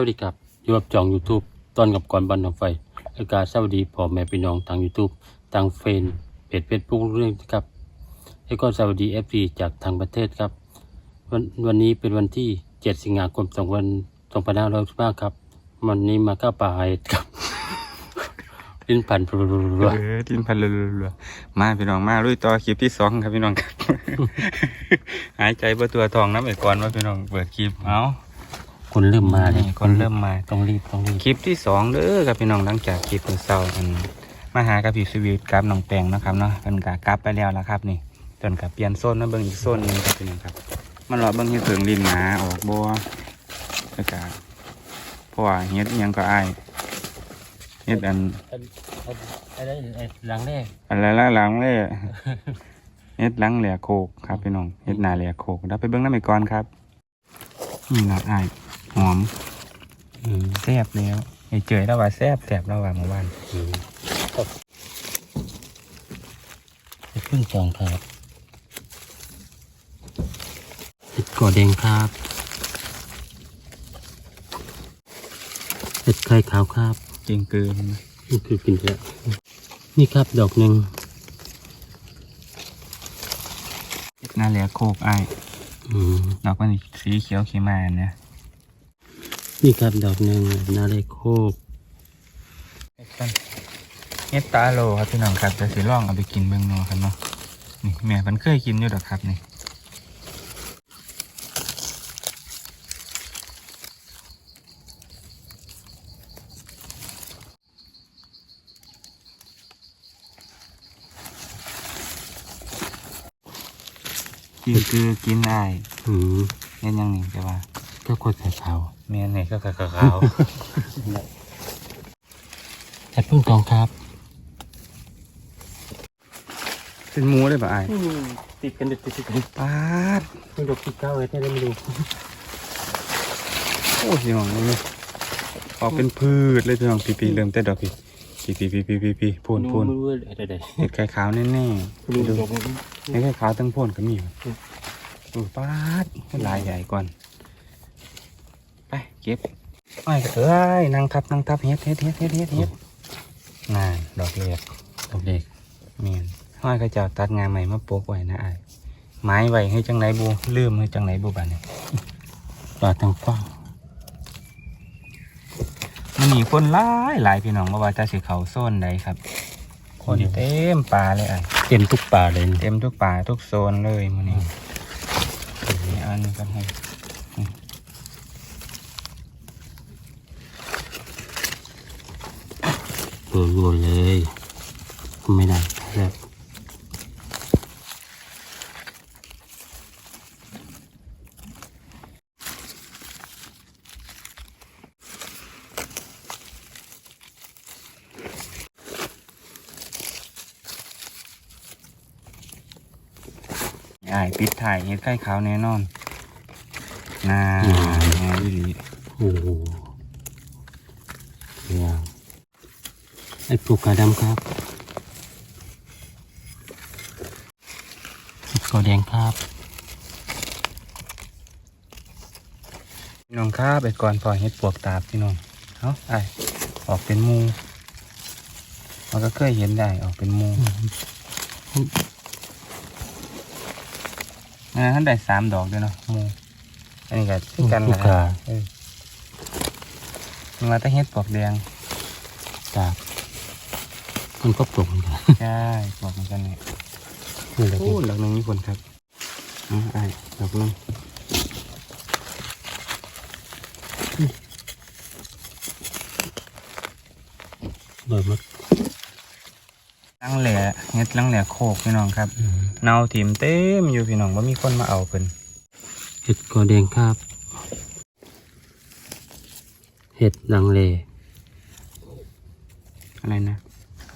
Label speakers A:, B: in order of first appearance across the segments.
A: วัสดีครับอยู่กับจอง YouTube ต้อนกับก่อนบันของไฟอากาศสวัสดีพ่อแม่พี่น้องทาง YouTube ทางเฟนเพจเฟซบุ๊กเรื่องครับแล้วก็สวัสดีเอฟซีจากทางประเทศครับ วันวันนี้เป็นวันที่ 7 สิงหาคม2565ครับ วันนี้มาก้าป่าเห็ดครับลิ้นพันรัว
B: เออดินพันเรือๆมาพี่น้องมาลุยต่อคลิปที่สองครับพี่น้องครับ หายใจเบตัวทองน้ำไปก่อนว่าพี่น้องเปิดคลิปเอา
A: คนเริ่มมาเลย
B: คนเริ่มมา
A: ต้องรีบต้องรีบ
B: คลิปที่สองเด้อครับพี่น้องหลังจากคลิปมื้อเช้าอันมาหากับพี่สวีทกับน้องแปงเนาะครับเนาะเป็นกากลับไปแล้วละครับนี่จนกับเปลี่ยนโซนมาเบิ่งอีกโซนหนึงครับพี่น้องครับ มันรอเบิ่งเฮ็ดเพิงดินหนาออกบัวแล้วก็เพราะว่าเฮ็ดอิหยังก็อายเฮ็ดอัน
A: อะไรหลังแรก
B: อะไรละหลังเลยเฮ็ดหลังแหลกโคกครับพี่น้องเฮ็ดหนาแหลกโคกเราไปเบิ้งน้ำไปก่อนครับนี่ละอ้าย หอม
A: อืม
B: แซ่บแล้วไอ้เจยแล้วว่าแซ่บแซ่บแล้วว่าเมื่อวาน
A: อืมเพิ่งจองครับเห็ดกอแดงครับเห็ดไข่ขาวครับ
B: จริงเกิน
A: นี่คือกินแล้วนี่ครับดอกหนึ่ง
B: เฮ็ดหนาแหลกโคกอ้าย
A: อืม
B: ดอกมันสีเขียวเขมาเนี่ย
A: นี่ครับดอกหนึ่งนาเลโคก
B: เฮ็ดกันเฮ็ดตาโลครับพี่น้องครับแต่สิลองเอาไปกินเบิ่งเนาะครับเนาะนี่แม่มันเคยกินอยู่ดอกครับนี่กินคือกินได้
A: อืม
B: เฮ็ดหยังนี่แต่ว่า
A: ก็กล้วยไข่ขาว
B: แม่นี่ก็ขาว
A: เห็ดพึ่งทองครับ
B: ๆเป็นหมูได้ป่ะไอ้าย
A: ติดกันติดติดกัน
B: ปาด
A: พึ่งดอกที่เก้าเห็ดได้ไม่รู้
B: โอ้ยพี่น้องนี่ออกเป็นพืชเลยพี่น้องปีปีๆเริ่มแต่ดอกพี่ปีปีปีปีปีปีพูนพูน
A: ไม่รู้ว่าอะไร
B: เห็ดไข่ขาวแน่ๆ
A: ดู
B: ดู
A: ดอกมัน
B: เห็ดไข่ขาวทั้งพูนก็มีอยู่ดูปาดให้หลายใหญ่ก่อนไป เก็บไอ้ก็เอ้ยนั่งทับนั่งทับเฮ็ดเฮ็ดเฮ็ดเฮ็ดเฮ็ดเฮ็ดงานดอกเล็ก
A: ดอกเด็ก
B: เมียนห้อยก็จะเอาตัดงานใหม่มาโปกไว้นะไอ้ายไม้ไว้ให้จังไหนบูลืมให้จังไหนบูบานเนี่ย
A: ปลาทางฟ้า
B: มันมีคนหลายหลายพี่น้องมาว่าจะสิเขาโซนใดครับ คนเต็มป่าเลยไอ้าย
A: เต็มทุกป่าเลย
B: เต็มทุกป่าทุกโซนเลยมันนี่นี่อันนี้กันให้
A: รัวๆเลย ไม่ได้แล้ว
B: ไอ้ปิดถ่ายเฮ็ดไข่ขาแน่นอนน่าแน่อีหลี
A: โอ้โหเนี่ย ไอ้ปลูกกาดำครับเห็ดกอแดงครับ
B: พี่น้องครับไปก่อนพอเฮ็ดปวกตาบพี่น้องเอ้าไอ้ายออกเป็นหมูมันก็เคยเห็นได้ออกเป็นหมูอ่าท่านได้สามดอกด้วยเนาะหมูอันนี้ก็คือกัน
A: ลู
B: นะ
A: กกา
B: เออมันมาแต่เฮ็ดปวกแดง
A: กาบ มันก็ปลูกเหมือนกัน
B: ใช่ปวกเหมือนกันเนี่ย
A: นี่แหละ
B: โอ้ดอกหนึงมีคนครับเอ๋อไอ้ายดอกหนึง
A: โดยมัก
B: ลังแหล่เฮ็ดลังแหล่โคกพี่น้องครับ
A: อืม
B: เนาถิ่มเต็มอยู่พี่น้องว่ามีคนมาเอาเพิ่น
A: เห็ดกอแดงครับ เห็ดลังเล
B: อะไรนะ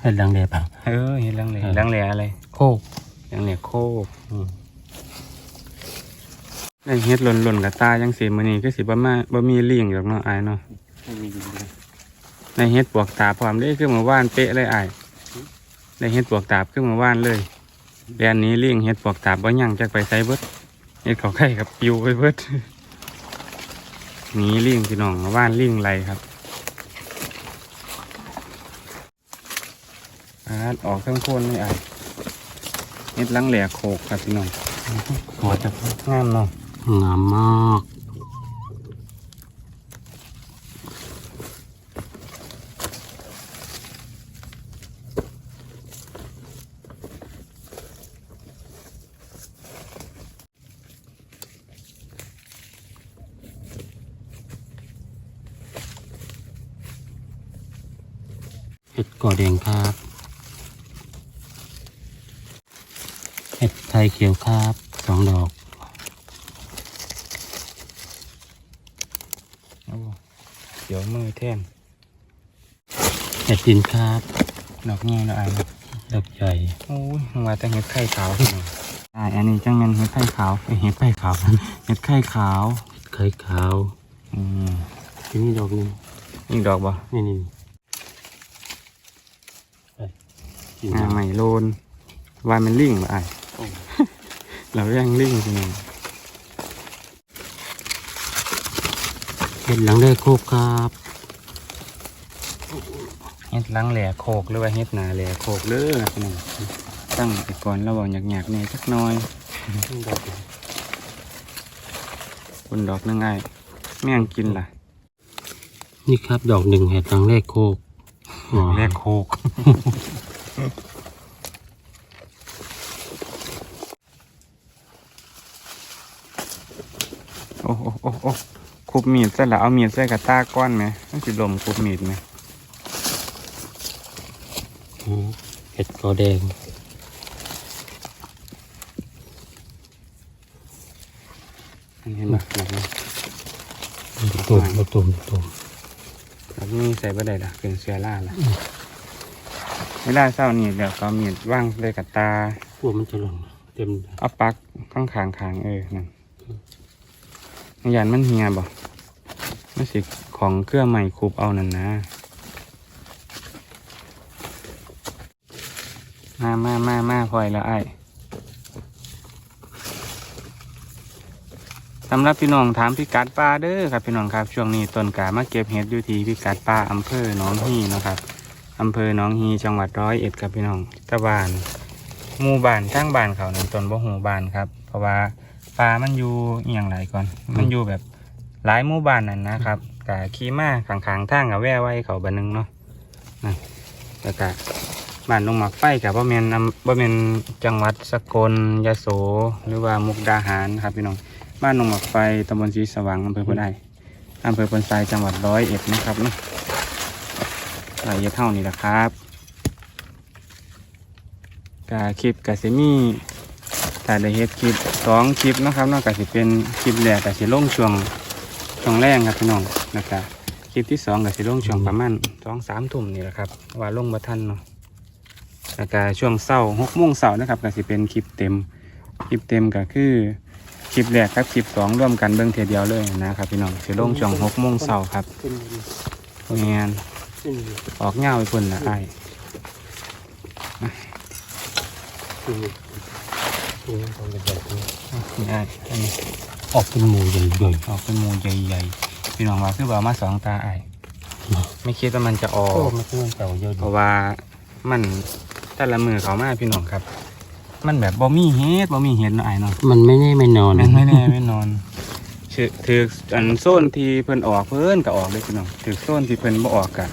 A: เห็ดลังเลเปล่า
B: เออเฮ็ดลังแหล่
A: เออ
B: ลังแหล่อะไร
A: โคก
B: ลังแหล่โคก
A: อืม
B: ได้เฮ็ดหล่นๆกับตาจังสิมื้อนี้ก็สิบ่มาบ่มีเลี้ยงดอกเนาะอายเนาะ
A: ไม่มีอยู่เลย
B: ได้เฮ็ดปวกตาพร้อมเด้คือเมื่อวานเป๊ะเลยอายได้เฮ็ดปวกตาบคือเมื่อวานเลยแดนนี้เลี้ยงเฮ็ดปวกตาบบ่ยังจักไปไสเบิดเฮ็ดเขาไข่กับปิวไปเบิดหนีลิงพี่น้องว่านลิงไรครับ อาดออกทั้งโคนเลยอะเฮ็ดหลังแหลกโขกครับพี่น้องหัวจะงามเนาะ
A: งามมาก เห็ดก่อแดงครับ เห็ดไทยเขียวครับสองดอก
B: โอ้เดี๋ยวมือแท่น
A: เห็ดดินครับ
B: ดอกเงี้ยเนาะอะ
A: ดอกใหญ่
B: โอ้ยว่าแต่เห็ดไข่ขาวพี่น้องอ่าอันนี้จังแม่นเห็ดไข่ขาวเอ้ยเห็ดไข่ขาวเห็ดไข่ขาว
A: ไข่ขาว
B: อืม
A: ที่นี่ดอกหนึง
B: นี่ดอกบ่
A: นี่นี่ไปกิน
B: อ่า
A: น้ำ
B: ใหม่โลนวายมันลิงบ่อะ เราเรียงลิงพี่น้อง
A: เห็ดหลังได้โคกครับ
B: เฮ็ดหลังแหล่โคกหรือว่าเฮ็ดหนาแหล่โคกเด้อพี่น้องตั้งไปก่อนเราบอกหยักๆเนี่ยจักหน่อย
A: ดอก
B: คนดอกนึงไงแม่งกินล่ะ
A: นี่ครับดอกหนึ่งเห็ดหลังแรกโคกอ๋อ
B: แรกโคก อ้โอ้โอ้โอ้คุบมีดใส่ละเอามีดใส่กับตาก้อนไหมมันสิลมคุบมีดไหม
A: เห็ดกอแดง
B: เห็นปะแบบนี้
A: ตุ่มตุ่มตุ่มตุ่ม
B: แบบนี้ใส่บ่ได้ละเป็นเสือล่าละเวลาเศร้านี่เดี๋ยวก็มีดว่างเลยกับตา
A: พวกมันจะหล่นเต็ม
B: เอาปักข้างขางขางเออนั่น ยันมันเฮียบ่ไม่สิของเครื่องใหม่คูบเอานั่นนะ มามามามาพอยละไอ้สำหรับพี่น้องถามพิกัดป่าเด้อครับพี่น้องครับช่วงนี้ต้นกามาเก็บเห็ดอยู่ที่พิกัดป่าอำเภอหนองฮีนะครับอำเภอหนองฮีจังหวัดร้อยเอ็ดครับพี่น้องตะบานหมู่บ้านทั้งบ้านเขานั่นต้นบ่หูบ้านครับ เพราะว่า ป่ามันอยู่อย่างไรก่อน มันอยู่แบบหลายหมู่บ้านนั่นนะครับกะขี่มาขางๆทางกับแว่ไว้เขาบันนึงเนาะแล้วก็บ้านลงหมักไฟกับบ่แม่นอำบ่แม่นจังหวัดสกลยโสหรือว่ามุกดาหารครับพี่น้องบ้านลงหมักไฟตำบลศรีสว่างอำเภอพนไออำเภอพนทรายจังหวัดร้อยเอ็ดนะครับนาะรายละเอียเท่านี้แหละครับกาคลิปกาสิมี ถ้าได้เฮ็ดคลิปสองคลิปนะครับนอกจากสิเป็นคลิปแรกกาสิลงช่วงช่วงแรกครับพี่น้องนะครับคลิปที่สองกาสิลงช่วงประมาณสองสามทุ่มนี่แหละครับว่าลงมาทันเนาะแล้วก็ช่วงเศร้าหกโมงเสาร์นะครับกาสิเป็นคลิปเต็มคลิปเต็มก็คือคลิปแรกครับคลิปสองร่วมกันเบิ่งเทียเดียวเลยนะครับพี่น้องสิลงช่วงหกโมงเสาร์ครับเงียน
A: ขึ้น
B: ออกเงาไปพุ่นละไอ้าย
A: ขึ้นขึ้นตรงกระดาษนี้
B: นี่ไอ้ายอันนี้
A: ออกเป็นหมูใหญ่ใหญ่
B: ออกเป็นหมูใหญ่ๆพี่น้องว่าคือว่ามาสองตาไอายไม่คิดว่ามันจะออ
A: โอ้
B: ก
A: มันขึ้นเต่าเยอะ
B: เพ
A: ดี
B: ราะว่ามันแต่ละมือเขามาพี่น้องครับ มันแบบบ่มีเฮ็ดบ่มีเฮ็ดเนาะไอ้ายเนาะ
A: มันไม่แน่ไม่นอน
B: แม่นไม่แน่ไม่นอนถือถืออันโซนที่เพิ่นออกเพิ่นก็ออกเลยพี่น้องถือโซนที่เพิ่นบ่ออกกะ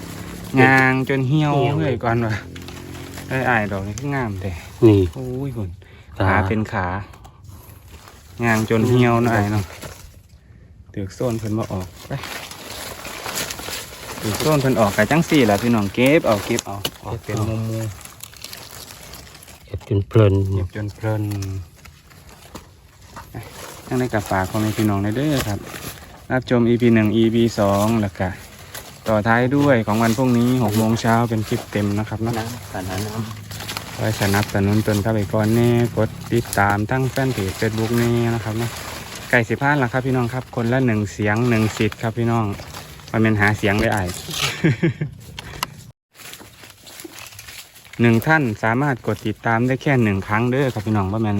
B: งางจนเหี่ยวเลยก่อนว่าไอ้ไอ้ายดอกนี้คืองามแต่
A: นี่
B: โอ้ยคุณ
A: ขา
B: ขาเป็นขางางจนเหี่ยวเนาะไอ้ายเนาะถือโซนเพิ่นบ่ออกไปถือโซนเพิ่นออกกะจังสี่แหละพี่น้องเก็บเอาเก็บเอาออกเป็นมุมมู
A: เห็ดจนเพลิน
B: เก็บจนเพลินยังได้กับฝากพ่อแม่พี่น้องได้เด้อครับ รับชม EP หนึ่ง EP สองแล้วก็ต่อท้ายด้วยของวันพรุ่งนี้หกโมงเช้าเป็นคลิปเต็มนะครับเนาะ
A: น้ำสาน้ำ
B: ไว้สนับสนุนตนเข้าไปก่อนแน่กดติดตามทั้งแฟนเพจเฟซบุ๊กนี่นะครับเนาะไก่สิบห้าแล้วครับพี่น้องครับ คนละหนึ่งเสียงหนึ่งสิทธิ์ครับพี่น้องมันเป็นหาเสียงได้ไอายหนึ่งท่านสามารถกดติดตามได้แค่หนึ่งครั้งเด้อครับพี่น้องว่ามัน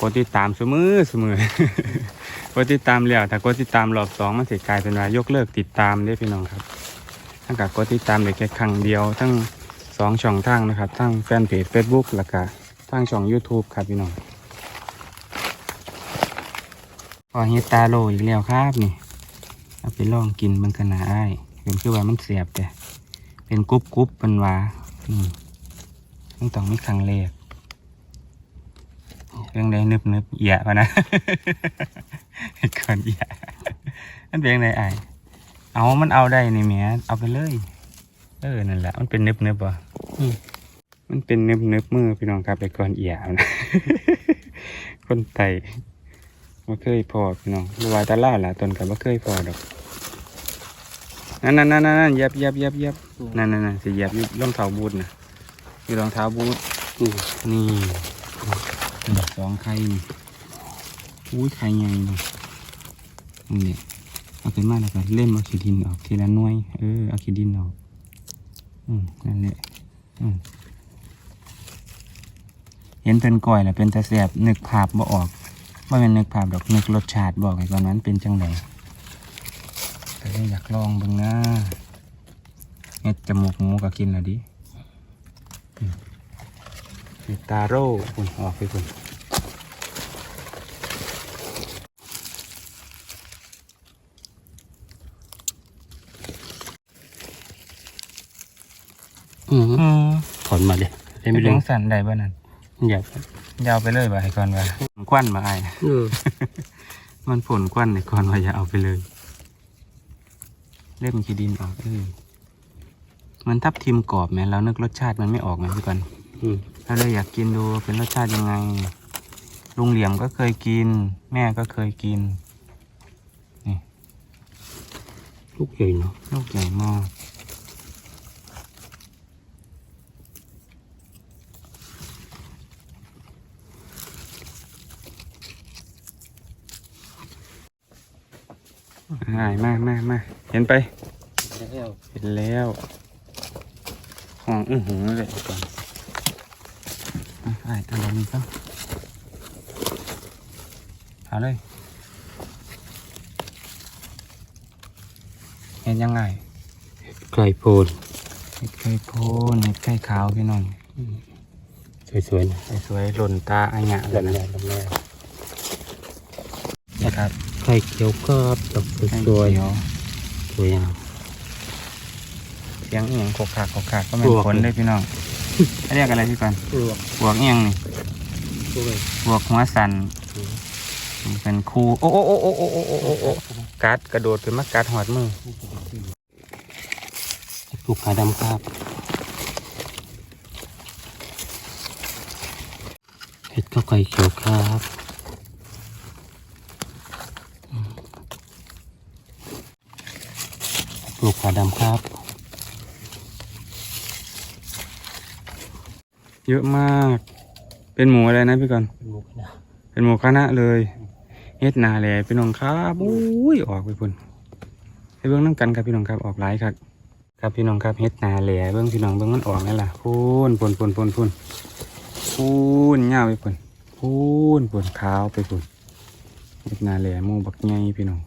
B: กดติดตามเสมอเสมอกดติดตามแล้วถ้ากดติดตามรอบสองมันสิกลายเป็นว่ายกเลิกติดตามเด้พี่น้องครับถ้ากับกดติดตามได้แค่ครั้งเดียว ทั้ง สองช่องทางนะครับทั้งแฟนเพจ Facebook แล้วก็ทั้งช่อง YouTube ครับพี่น้องพอเฮตาโลอีกแล้วครับนี่เอาไปลองกินมันกันนะอ้เป็นคือว่ามันเสียบแต่เป็นกรุบกรุบเป็นว่าอืมต้องต้องมีครั้งแรกเรื่องใดนึบนึบๆเอียะมานะก่อนเอียะมันเป็นยังไอ้เอามันเอาได้นี่แหม่เอาไปเลย เออนั่นแหละมันเป็นนึบนึบๆว่ะ
A: มั
B: นเป็นเนึบเนึบมือพี่น้องครับไปก่อนเอียนะคนไต่าเคยพอพี่น้องรวาตะล่าล่ะตนกับว่าเคยพอดอกนั่นนั่นนั่นนั่นยับยับยับยับนั่นนั่นนั่นสิเหยับอยู่รองเท้าบูทนะอยู่รองเท้าบูท
A: อืม
B: นี่นี่สองไข่นี่อุ้ยไข่ใหญ่นี่นี่เอาขึ้นมาแล้วก็เล่มเอาขี้ดินออกทีละน่วยเออเอาขี้ดินออกอืมนั่นแหละ เห็นเป็นก้อยแล้วเป็นตาแสบนึกภาพบ่ออกว่าเป็นนึกภาพดอกนึกรสชาติบอกไอ้ก่อนนั้นเป็นจังไดแต่อยากลองบ้างนะเฮ็ดจมูกหมูก็กินและดิตาโร่คุณออกไปคุณ
A: อืมถอนมา เลยได้
B: เป็
A: ไม่
B: น
A: เรื่
B: เรื่
A: อ
B: องงสั่นได้บ้านั้น
A: อยาก
B: ยาวไปเลยบ่าให้ก่อนว่าควันมาไอาย
A: เออ
B: มันผลควันให้ก่อนว่าอย่าเอาไปเลย เล่มขี้ดินออกเออมันทับทิมกรอบแม้แล้วนึกรสชาติมันไม่ออกไหมพี่ก่อน
A: อืม
B: ถ้าเลยอยากกินดูเป็นรสชาติยังไง ลุงเหลี่ยมก็เคยกิน แม่ก็เคยกิน
A: ลูกใหญ่เนาะ
B: ลูกใหญ่มาก ง่ายมากมากมากเห็นไป
A: แล้ว
B: เห็นแล้วห้องอื้อหือเลยก่อนอะไอ้ตัวนี้ก็เอาเลย เห็นยังไง
A: ไก่โพน
B: เห็ดไข่โพนเห็ดไข่ขาวพี่น้อง
A: สวยๆนะ
B: สวยๆหล่นตาอันหยะเลย
A: ลำ
B: นะ
A: แรกลำแรก
B: นะครับ
A: ไข่เขียวกรอบดอก
B: ไข่
A: สวย
B: เขียว
A: ๆสวยงาม
B: เสียงเอียงขกขากขกขากก็ไม่
A: บวก
B: ผลเลยพี่น้องอันเรียกอะไรพี่ก่อน
A: ลวก
B: บวกเอียงนี่
A: สวย
B: บวกหัวสันมันเป็นคูโอ้โอ้โอ้โอ้โอ้โอ้โอ้โอ้โอ้กัดกระโดดขึ้นมากัดหอดมือ
A: ลูกขาดำครับเห็ดข้าวไก่เขียวครับอืมลูกขา ดำครับ
B: เยอะมาก เป็นหมูอะไรนะพี่ก่อน
A: เป็นหมูขนาด
B: เป็นหมูคณะเลยเฮ็ดนาแหล่พี่น้องครับอุ้ยออกไปพุ่นไปเบิ่งน้ำกันครับพี่น้องครับออกหลายครับ ครับพี่น้องครับเฮ็ดนาแหล่เบิ่งพี่น้องเบิ่งมันออกนั่นล่ะพูนพูนพูนพูนพูนพูนยาวไปพุ่นพูนพูนขาวไปพุ่นเฮ็ดนาแหล่หมูบักใหญ่พี่น้อง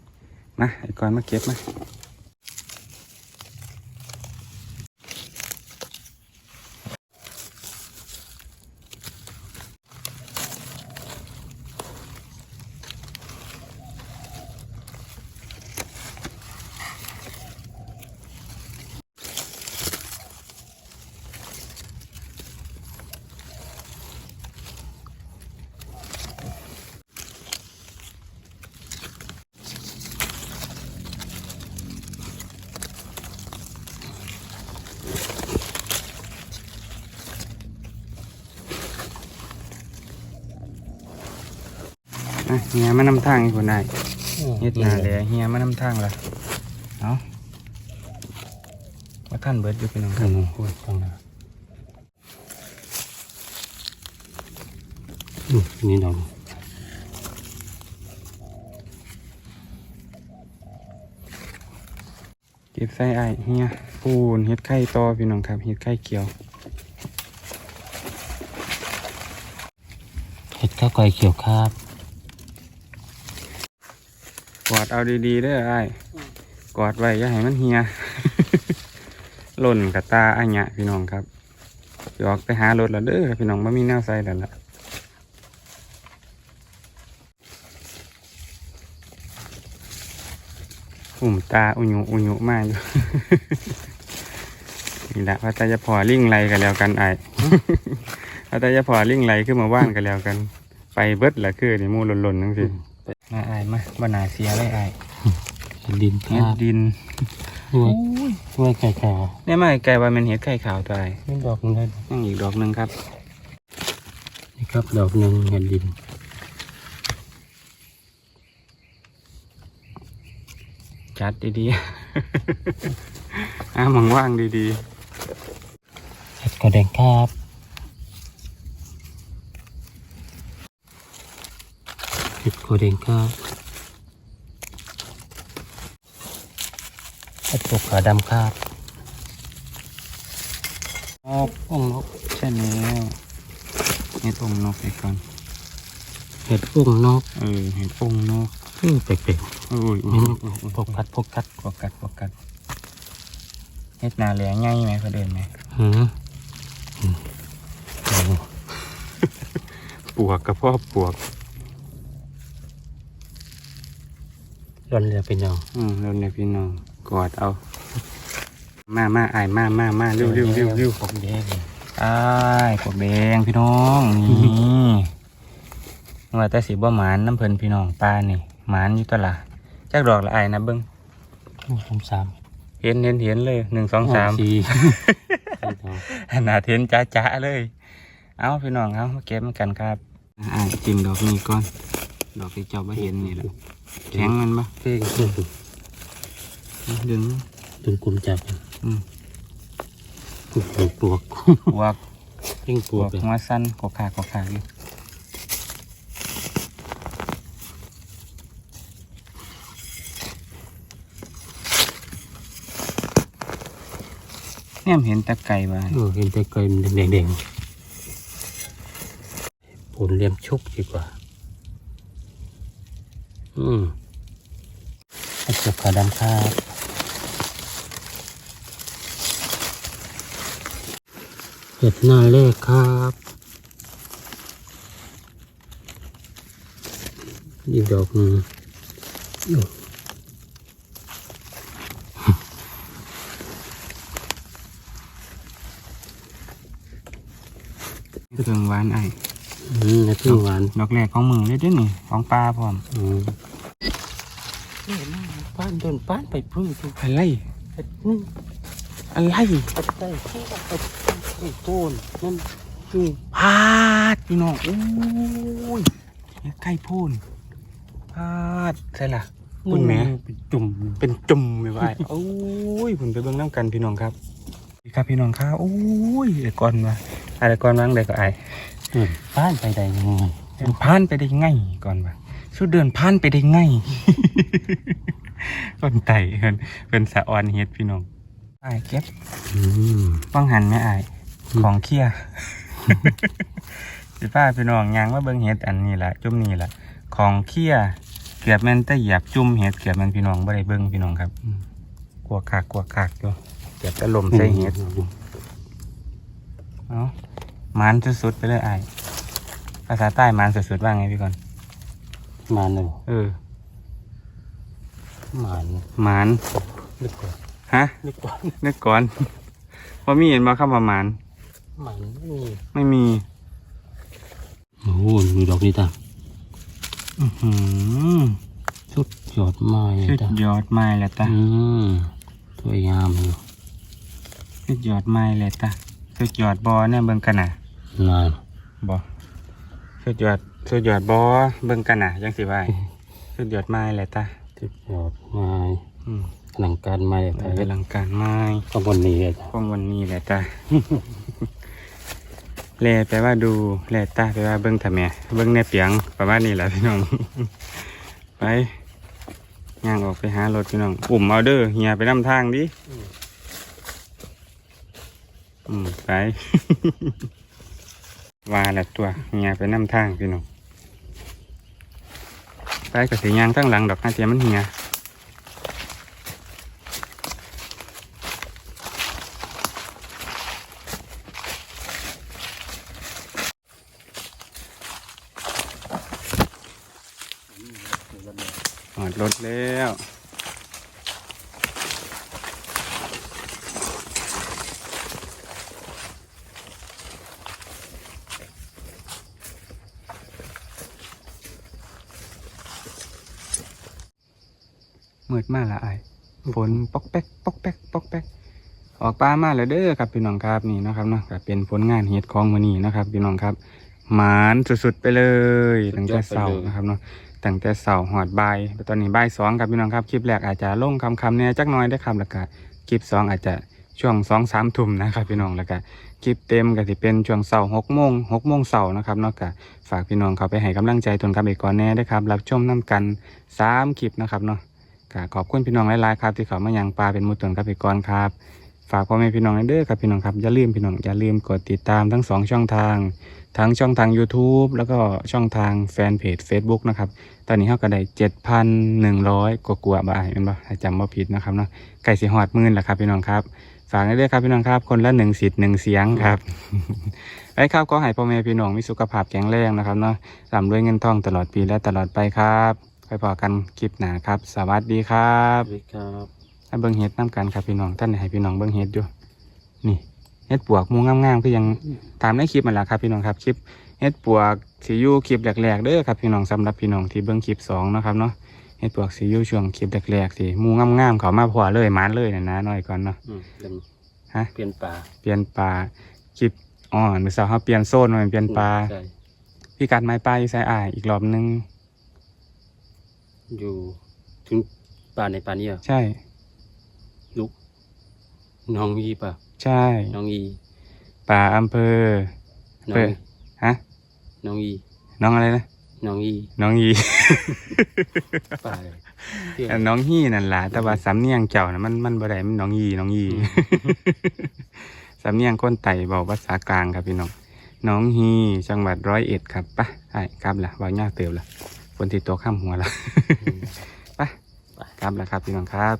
B: มาไอ้ก่อนมาเก็บมา เฮียมานำทางให้คนได้เฮ็ดนาแหล่เฮียมานำทางละเอาว่าท่านเบิดอยู่พี่น้องครับ
A: มโอ้ยต้องนะอืมนี่ดอก
B: เก็บใส่ไอเฮียปูนเฮ็ดไข่ต่อพี่น้องครับเฮ็ดไข่เขียว
A: เห็ดข้าวไก่เขียวครับ
B: กอดเอาดีๆเด้อไอ้ายกอดไว้อย่าให้มันเฮียหล่นกับตาอันยะพี่น้องครับสิออกไปหารถแล้วเด้อพี่น้องไม่มีแนวใส่แล้วล่ะหุ่มตาอุญุอุญุมากอยู่นี่แหละว่าแต่จะพอลิ่งไรกันแล้วกันไอ้ายว่าแต่จะพอลิ่งไรขึ้นมาว่านกันแล้วกัน ไปเบิดละคือนี่หมูหล่นๆทั้งสิ้น มาไอ้ายมาบนาเสียเลยไอ้าย
A: เห็ดดินค
B: เฮ็
A: รั
B: ด
A: บ
B: ดิน
A: ด้วยด้วยไก่ขาว
B: เนี่ยมาไกลว่ามันเห็ดไข่ขาวตัวไอ้
A: นี่ดอกหนึงได้
B: ยังอีกดอกหนึ่งครับ
A: นี่ครับดอกหนึ่งเห็ดดิน
B: จัดดีๆอ้ามังว่างดี
A: เห็ดกระแดงครับ ห็ดกระแดงครับเห็ดปกขาดำครับ
B: ๆออก
A: องนก
B: ใช่แล้วเห็ดองค์นกไปก่อน
A: เห็ดอุ้งนก
B: เออเห็ดองค์นก
A: อือแปลก
B: โอ้ย
A: ๆ
B: อุ้
A: นี่
B: ย
A: มันพกกัดพกกัด
B: ปวกกัดปวกกัดเห็ดนาแหลงง่ายไหมเขาเดินไหม
A: หืมอืมโอ้
B: ปวกกับพ่อปวก
A: ร้อ นเรือไปน้อง
B: อืมเราเนี่ยพี่น้องกอดเอา มามาไอ้ายมามามาเร็วเร็วเร็วเร็ว
A: ผมแดง
B: ไอ้ายปวกแดงพี่น้องนี่ว่าแต่สีบ่หมานน้ำเพลินพี่น้องปลานี่หมานอยู่ตวละจักดอกละไอ้ายนะเบิ้ง
A: หนึ่งสองสาม
B: เห็นเห็นเห็นเลยหนึ่งสองสาม
A: สี่
B: ขนาดเห็นจ้าจ้าเลย เอาพี่น้องเอามาเก็บมันกันครับอ่าจิ้มดอกนี้ก่อน ดอกที่เจ้าบ่เห็นนี่แหละ แข็งมันปะ
A: เพ่งดึง
B: ดึง
A: ดึงกลุ่มจับ
B: อืม
A: ปลวกปลวก
B: ปวก
A: เพ่งป
B: ป
A: ล
B: ว
A: ว
B: ก
A: กเลย
B: หัวสั้นกอกขากกอกขาอยู่เนี่ยเห็นตะไก่บ้า
A: เออเห็นแต่เกยมันแดงๆผลเลียมชุกดีกว่า อืมไอ้เจ้าขาดำครับเห็ดหน้าเลขครับอีกดอกหนึ่งอื้อ
B: เครื่องหวานไอ้
A: อืมในพึ่งหวาน
B: ดอกแรกของมือเลยเด้วยนี่ของปลาพร้อม
A: อืมป้านโดนป้านไปพึ่งทุก
B: อะไร
A: อืม
B: อะไร
A: ปัดได้ที่ว่าปัดไอ้ต้นนั่นคือ
B: พาดพี่น้องโอ้ยไก่พูนพาดใช่ล่ะคุณแม่
A: เป็นจุ่ม
B: เป็นจุ่มไม่ไหวโอ้ยผมไปเบิ่งน้ำกันพี่น้องครับนี่ครับพี่น้องครับโอ้ยเด็กก่อนวะอะไรก่อนวางเด็กก็ไอาย
A: เดินป้านไปได้ยังไง
B: เดินผ่านไปได้ไงก่อนวะสู้เดินผ่านไปได้ไงก่อนไต่เพิ่นเป็นสะออนเฮ็ดพี่น้องไอายเก็บ
A: อืม
B: ป้องหันไหมไอาย ของเคี้ยสิป้าพี่น้องยางว่าเบิ่งเฮ็ดอันนี้แหละจุ่มนี่แหละของเคี้ยเกือบแมันแต่เหยียบจุ่มเฮ็ดเกือบแมันพี่น้องบ่ได้เบิ่งพี่น้องครับกลัวขากกลัวขากอยู่เกือบจะลมใส่เฮ็ดเอามันสุดๆไปเลยไอ้าย ภาษาใต้มันสุดๆว่าไงพี่ก่อน
A: มาหนึ่ง
B: เออ
A: หมาน
B: มัน
A: นึกก่อน
B: ฮะ
A: นึกก่อน
B: นึกก่อนว่ามีเห็นมาคำว่ามัน
A: หมานไม่มี
B: ไม่มี
A: โอ้โหดูดอกนี้ตาม
B: อื้อหือ
A: สุดยอดไม้
B: สุด
A: ตาม
B: ยอดไม้เลยตา
A: อืมสวยงามอยู่
B: สุดยอดไม้เลยตาสุดยอดบอเนี่ยเบิ่งกันนะ
A: นาน
B: บอ สุดยอดสุดยอดบอเบิ่งกันนะยังสิว่าสุดยอดไม้เลยตา
A: สุดยอดไม้
B: อืม
A: หนังการไม้
B: ไป
A: ไป
B: อลังการไม้
A: ข้างบนนี้เลยจ้ะ
B: พวกวันนี้แหละตาแลแปลว่าดูแลตาแปลว่าเบิ้งทำแม่เบิ้งในเปียงประมาณนี้แหละพี่น้องไปย่างออกไปหารถพี่น้องอุ่มเอาเด้อเฮียไปนำทางดิอืมไป ว่าและตัวเงียไปน้ำทางพี่น้องไปกับสียางทั้งหลังดอกนาเทียมันเหียหอดรถแล้ว มืดมากละไอายฝนปอกแป๊กปอกแป๊กปอกแป๊กออกปลามาแล้วเด้อครับพี่น้องครับนี่นะครับเนาะก็เป็นผลงานเฮ็ดของมื้อนี้นะครับพี่น้องครับหมานสุดๆไปเลยตั้งแต่เช้านะครับเนาะตั้งแต่เสาร์หอดบ่ายตอนนี้บ่ายสองครับพี่น้องครับคลิปแรกอาจจะลงคำคำๆเนี่ยจักหน้อยได้อครับแล้วก็คลิปสองอาจจะช่วงสองสามทุ่มนะครับพี่น้องแล้วก็คลิปเต็มก็จะเป็นช่วงเสาร์หกโมงหกโมงเสาร์นะครับเนาะก็ฝากพี่น้องเขาไปให้กำลังใจตนกับเอกก่อนแน่ได้อครับรับชมน้กันสามคลิปนะครับเนาะ ก็ขอบคุณพี่น้องหลายๆครับที่เขามายังปลาเป็นหมูตนกับเอกก่อนครับฝากพ่อแม่พี่น้องเด้อครับพี่น้องครับอย่าลืมพี่น้องอย่าลืมกดติดตามทั้งสองช่องทาง ทั้งช่องทาง YouTube แล้วก็ช่องทางแฟนเพจ Facebook นะครับตอนนี้เขาก็ได้เจ็ดพันหนึ่งร้อยกว่ากว่าบาทเป็นบ่จำว่าผิดนะครับเนาะไก่สีหอดหมื่นแหละครับพี่น้องครับ ฝากไว้ด้วยครับพี่น้องครับ คนละหนึ่งสิทธิ์หนึ่งเสียงครับไปครับก็ให้พ่อแม่พี่น้องมีสุขภาพแข็งแรงนะครับเนาะร่ำรวยเงินทองตลอดปีและตลอดไปครับ ไปพอกันคลิปหน้าครับ สวัสดีครับ
A: สวัสดีครับ
B: ถ้าเบิ้งเฮ็ดน้ำกันครับพี่น้องท่านให้พี่น้องเบิ้งเฮ็ดอยู่นี่เฮ็ดปวกหมูงามๆคือยังตามในคลิปมันแหละครับ พี่น้องครับคลิปเฮ็ดปวกสียูคลิปแรกๆเด้อครับพี่น้องสำหรับพี่น้องที่เบิ้งคลิปสองเนาะครับเนาะเฮ็ดปวกสียูช่วงคลิปแรกๆสิหมูงามๆเขามาพอเลยหมานเลยนะนะหน่อยก่อนเนาะ
A: อืมเดี๋ยว
B: ฮะ
A: เปลี่ยนป่า
B: เปลี่ยนปลาคลิปอ๋อมื้อเช้าเขาเปลี่ยนโซนมาเป็นเปลี่ยนปลา
A: ใช่
B: พี่กัดไม้ปลาอยู่ใส่อ้ายอีกรอบนึง
A: อยู่ถึงป่าในป่านี้เหรอ
B: ใช่
A: ลูกน้องอีป่ะ
B: ใช่
A: น้องอี
B: ปลาอำเภอ
A: น้
B: เปิ
A: อง
B: ดฮะ
A: น้องอี
B: น้องอะไรนะ
A: น้องอี
B: น้องยี
A: ป่าเที่ยว
B: อันน้องฮี่นั่นล่ะแต่ว่าสำเนียงเจ้านะมันมันบ่ได้มันน้องยีน้องยี
A: อืม
B: สำเนียงคนไต่เบาภาษากลางครับพี่น้อง น้องฮีจังหวัดร้อยเอ็ดครับปะไอ้ครับล่ะวางยากเติบล่ะ ฝนติดตัวข้ามหัวละ
A: อืม
B: ไปครับล่ะครับพี่น้องครับ